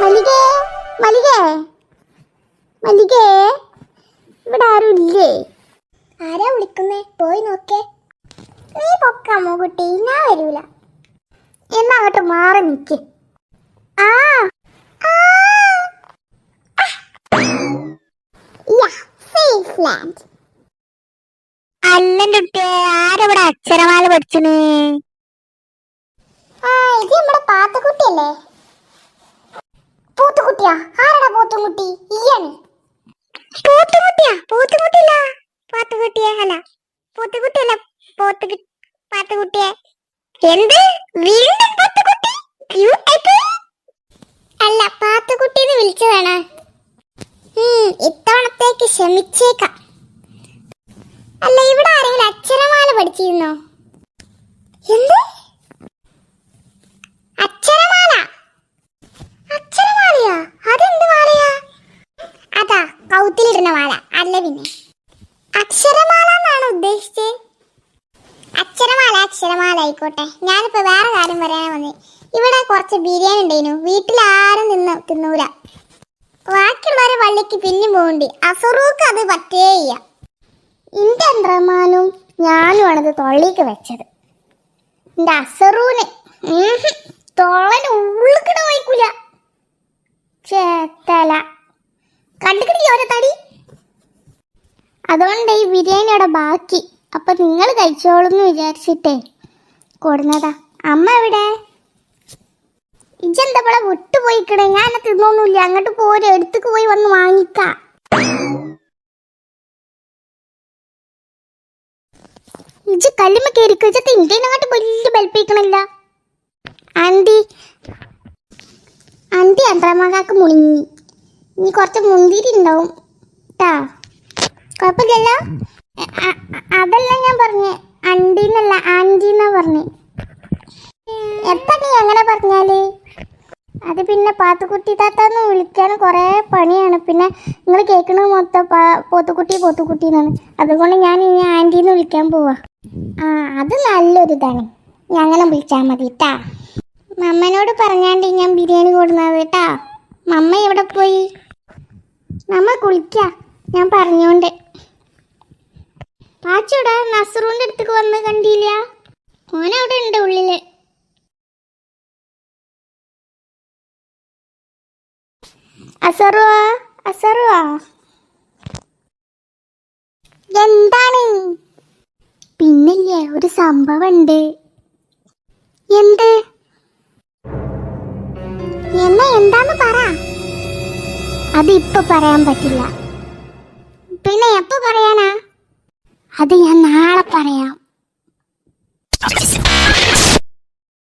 മല്ലികേ മല്ലികേ മല്ലികേ ഇവിടെ ആരും ഇല്ലേ? ആരാ വിളിക്കുന്നേ? പോയി നോക്കേ. നീ പൊക്കാമോ കുട്ടി ഞാൻ വരൂല. എന്നാ അങ്ങോട്ട് മാറി നിക്ക്. ആ. അല്ലന്റെ കുട്ടിയെ ആരവിടെ അക്ഷരമാല പഠിച്ചണ് ആ ഇത് നമ്മുടെ പാത്തുക്കുട്ടിയല്ലേ? ആരാടാ പോത്തുമുട്ടിയാ? പൂത്തുകുട്ടിയാ പൂത്തുകുട്ടിയല്ല പാത്തുകുട്ടിയെ അല്ല. പോത്തുകുട്ടിയല്ല. പോത്തു പാത്തുകുട്ടിയെ. എന്ത്? വീണ്ടും പോത്തുകുട്ടി. അല്ല പാത്തുക്കുട്ടിന്ന് വിളിച്ചതാണ് ഉം, ഇത്തവണത്തേക്ക് ക്ഷമിച്ചേക്കാം. അല്ല ഇവിടെ ആരെങ്കിലും അക്ഷരമാല പഠിച്ചിരുന്നോ എന്ത് അക്ഷരമാല അക്ഷരമാലയാ അതെന്ത് മാലയാ അതാ കൗത്തിലിടുന്ന മാല അല്ല പിന്നെ. അക്ഷരമാല എന്നാണ് ഉദ്ദേശിച്ചത് അക്ഷരമാല അക്ഷരമാല ആയിക്കോട്ടെ. ഞാനിപ്പോ വേറെ കാര്യം പറയാൻ വന്നേ. ഇവിടെ കുറച്ച് ബിരിയാണി ഉണ്ടായിരുന്നു വീട്ടിൽ ആരും നിന്ന് തിന്നൂല. ബാക്കിയുള്ളവരെ പള്ളിക്ക് പിന്നെ പോകണ്ടി. അസറൂക്ക് അത് പറ്റേയ്യ ഇന്റെ അന്ത്രമാനും ഞാനും ആണത് തൊള്ളിക്ക് വെച്ചത്. എന്റെ അസറൂന് തൊള്ളന് ഉള്ളിക്കിട അതുകൊണ്ട് ഈ ബിരിയാണി ബിരിയാണിയുടെ ബാക്കി. അപ്പം നിങ്ങൾ കഴിച്ചോളൂന്ന് വിചാരിച്ചിട്ടേ. കൊടുന്നതാ. അമ്മ എവിടെ? ഇജെന്തപ്പളെ വിട്ടുപോയിക്കണേ? ഞാൻ തിന്നൊന്നുമില്ല. അങ്ങോട്ട് പോരെ. എടുത്തുക്ക് പോയി വന്ന് വാങ്ങിക്ക. ഇജ് കല്ലുമ്മ കയറിക്കോ? ഇജ തിണ്ടേനങ്ങോട്ട് വലിയ ബൽപ്പിക്കണില്ല. ആന്റി. ആന്റി അന്ത്രമാകാക്ക് മുളിങ്ങി ഇനി കുറച്ച് മുന്തിരി ഉണ്ടാവും. ട്ടാ. അ- അതല്ല ഞാൻ പറഞ്ഞേ. അണ്ടിന്നല്ല ആന്റി എന്നാ പറഞ്ഞേ. എപ്പ നീ അങ്ങനെ പറഞ്ഞാൽ? അത് പിന്നെ പാത്തുക്കുട്ടി താത്താന്ന് വിളിക്കാൻ കുറേ പണിയാണ്. പിന്നെ നിങ്ങൾ കേൾക്കണത് മൊത്തം പോത്തുക്കുട്ടി പോത്തുക്കുട്ടി എന്നാണ് അതുകൊണ്ട് ഞാൻ ഇനി ആന്റീന്ന് വിളിക്കാൻ പോവാ. ആ അത് നല്ലൊരു ഇതാണ്. ഞാൻ അങ്ങനെ വിളിച്ചാൽ മതി കേട്ടാ മമ്മനോട് പറഞ്ഞാണ്ട് ഞാൻ ബിരിയാണി കൊടുക്കുന്നത് കേട്ടാ മമ്മ എവിടെ പോയി? നമ്മൾ കുളിക്ക. ഞാൻ പറഞ്ഞോണ്ട്. പാച്ചോടാ നസറൂന്റെ അടുത്തേക്ക് വന്ന് കണ്ടില്ല? അവിടെ ഉണ്ട് ഉള്ളിൽ. അസറുവാ അസറുവാ എന്താണ്? പിന്നില്ലേ ഒരു സംഭവം ഉണ്ട് എന്ത്? എന്നെ എന്താന്ന് പറ. അത് പറയാൻ പറ്റില്ല. പിന്നെ എപ്പോ പറയാനാ? അത് ഞാൻ നാളെ പറയാം.